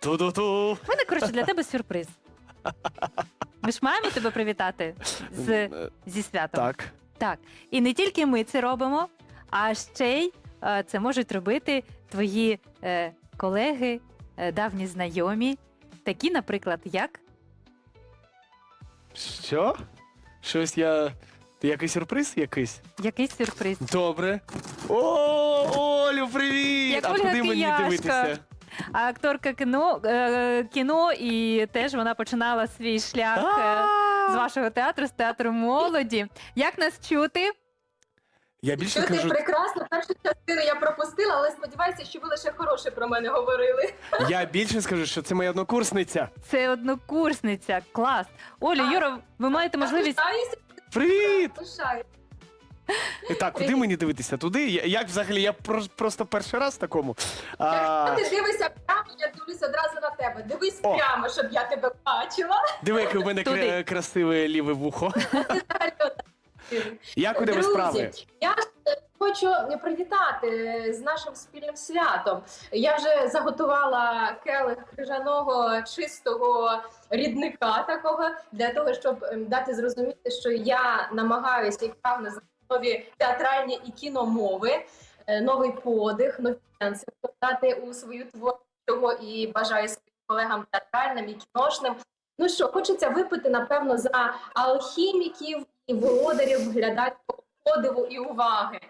Ту-ду-ту. У мене, коротше, для тебе сюрприз. Ми ж маємо тебе привітати з, зі святом. Так. Так. І не тільки ми це робимо, а ще й е, це можуть робити твої е, колеги, е, давні знайомі, такі, наприклад, як Що? Щось я. Якийсь сюрприз якийсь? якийсь сюрприз. Добре. О, Олю, привіт! Як а Ольга куди мені Кияшка. дивитися? А акторка кіно, е, кіно, і теж вона починала свій шлях е, з вашого театру, з театру молоді. Як нас чути? Я більше Чути скажу, прекрасно, першу частину я пропустила, але сподіваюся, що ви лише хороше про мене говорили. я більше скажу, що це моя однокурсниця. Це однокурсниця. Клас. Оля, Юра, ви маєте можливість. Пишаюся, Привіт! пишаюся. Так, куди мені дивитися? Туди? Я- Як взагалі? Я про- просто перший раз в такому. А, ти дивишся прямо, я дивлюся одразу на тебе. Дивись О. прямо, щоб я тебе бачила. диви, яке у мене Туди. кра- красиве ліве вухо. Як у тебе Друзі, справи? Я ж е, хочу привітати з нашим спільним святом. Я вже заготувала келих крижаного чистого рідника такого для того, щоб ем, дати зрозуміти, що я намагаюся і прагну за нові театральні і кіномови, е, новий подих, нові сенси вкладати у свою творчого і бажаю своїм колегам театральним і кіношним. Ну що, хочеться випити, напевно, за алхіміків і володарів глядацького подиву і уваги.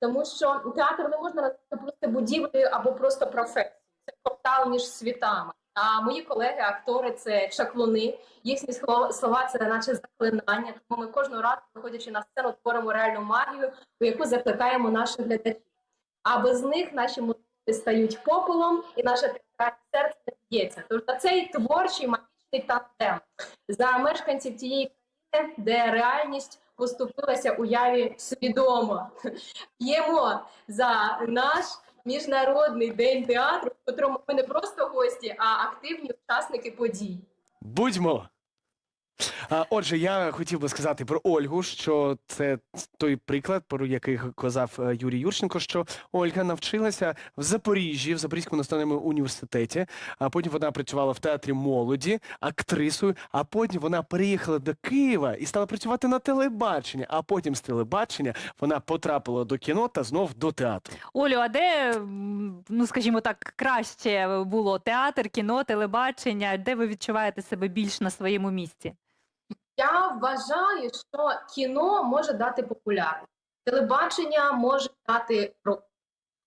Тому що театр не можна назвати просто будівлею або просто професією. Це портал між світами. А мої колеги, актори, це чаклуни. Їхні слова, це наче заклинання. Тому ми кожного разу, виходячи на сцену, творимо реальну магію, у яку закликаємо наших глядачів. А без них наші молитви стають попелом, і наше театральне серце не б'ється. Тож на цей творчий магічний тандем за мешканців тієї країни, де реальність поступилася уяві свідомо. П'ємо за наш міжнародний день театру, в котрому ми не просто гості, а активні учасники подій. Будьмо. Отже, я хотів би сказати про Ольгу, що це той приклад, про який казав е, Юрій Юрченко, що Ольга навчилася в Запоріжжі, в Запорізькому національному університеті, а потім вона працювала в театрі молоді, актрисою, а потім вона переїхала до Києва і стала працювати на телебаченні, а потім з телебачення вона потрапила до кіно та знов до театру. Олю, а де, ну скажімо так, краще було театр, кіно, телебачення? Де ви відчуваєте себе більш на своєму місці? Я вважаю, що кіно може дати популярність, телебачення може дати крок,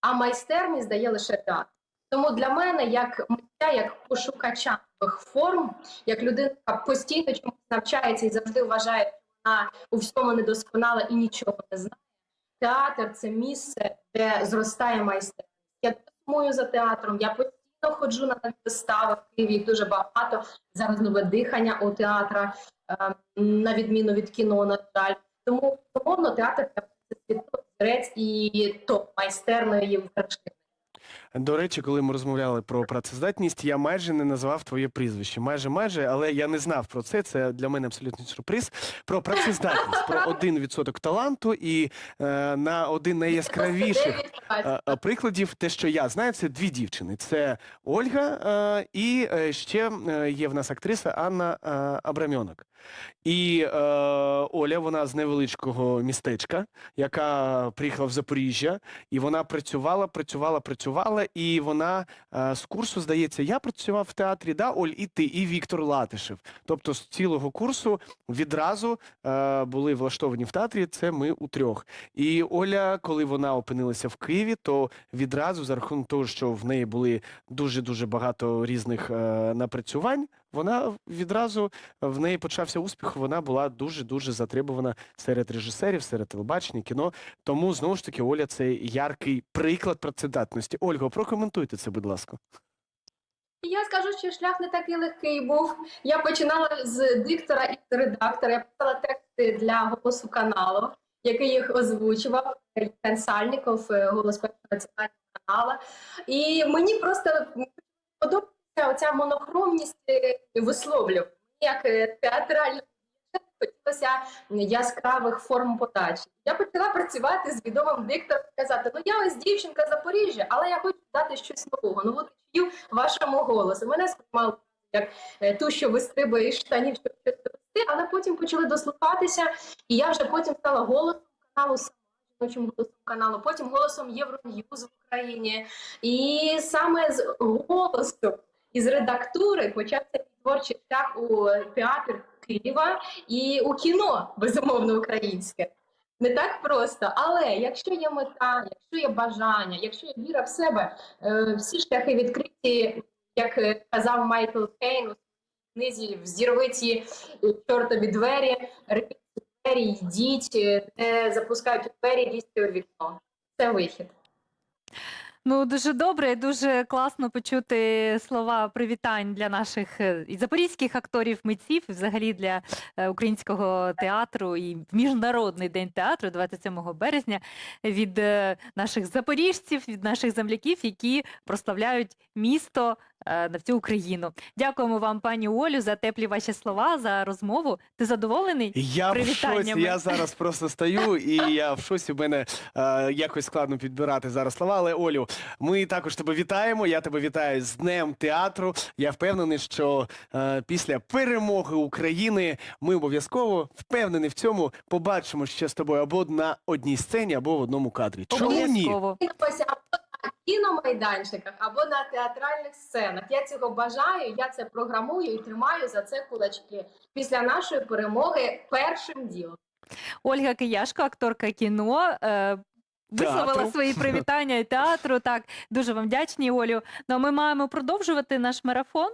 а майстерність дає лише театр. Тому для мене, як митця, як пошукача нових форм, як людина, яка постійно чомусь навчається і завжди вважає, що вона у всьому недосконала і нічого не знає. Театр це місце, де зростає майстерність. Я сумую за театром. Я постійно ходжу на вистави в Києві дуже багато. Зараз нове дихання у театра, е, на відміну від кіно, на жаль. Тому умовно театр це взірець і топ майстерної вершини. До речі, коли ми розмовляли про працездатність, я майже не назвав твоє прізвище. Майже, майже, але я не знав про це. Це для мене абсолютний сюрприз. Про працездатність, про один відсоток таланту і е, на один найяскравіших е, е, прикладів, те, що я знаю, це дві дівчини: це Ольга е, і е, ще е, є в нас актриса Анна е, Абрамьонок. І е, Оля, вона з невеличкого містечка, яка приїхала в Запоріжжя, і вона працювала, працювала, працювала, і вона е, з курсу, здається, я працював в театрі, да, Оль, і ти, і Віктор Латишев. Тобто з цілого курсу відразу е, були влаштовані в театрі. Це ми у трьох. І Оля, коли вона опинилася в Києві, то відразу за рахунок того, що в неї були дуже дуже багато різних е, напрацювань, вона відразу в неї почався успіх. Вона була дуже дуже затребувана серед режисерів, серед телебачення, кіно. Тому знову ж таки Оля це яркий приклад працедатності. Ольга, прокоментуйте це, будь ласка. Я скажу, що шлях не такий легкий був. Я починала з диктора і з редактора. Я писала тексти для голосу каналу, який їх озвучував. Євген Сальніков, голос національного каналу. І мені просто подобається оця монохромність е, висловлювання. Як е, театральна хотілося яскравих форм подачі. Я почала працювати з відомим диктором казати: ну я ось дівчинка Запоріжжя, але я хочу дати щось нового. От спів вашому голосу. Мене сприймали як е, ту, що вистрибує із штанів, щоб щось довести, але потім почали дослухатися, і я вже потім стала голосом каналу жіночим голосом каналу, потім голосом Євроньюз в Україні. І саме з голосу і з редактури почався творчий шлях у театр Києва і у кіно, безумовно, українське. Не так просто, але якщо є мета, якщо є бажання, якщо є віра в себе, е, всі шляхи відкриті, як е, казав Майкл Кейн у книзі Взірви ці е, чортові двері, рвіть двері, йдіть, е, де запускають двері, лізьте у вікно. Це вихід. Ну, дуже добре, і дуже класно почути слова привітань для наших е, і запорізьких акторів, митців, і взагалі для е, українського театру і міжнародний день театру 27 березня від е, наших запоріжців, від наших земляків, які прославляють місто на всю Україну. Дякуємо вам, пані Олю, за теплі ваші слова, за розмову. Ти задоволений? Я в шоці, я зараз просто стою, і я в шоці. У мене е, якось складно підбирати зараз слова. Але Олю, ми також тебе вітаємо. Я тебе вітаю з Днем театру. Я впевнений, що е, після перемоги України ми обов'язково впевнений в цьому. Побачимо ще з тобою або на одній сцені, або в одному кадрі. Чому ні? Обов'язково. Кіномайданчиках, або на театральних сценах. Я цього бажаю, я це програмую і тримаю за це кулачки після нашої перемоги першим ділом. Ольга Кияшко, акторка кіно. Е, Висловила Театру. свої привітання і театру. Так, дуже вам вдячні, Олю. Ну а ми маємо продовжувати наш марафон.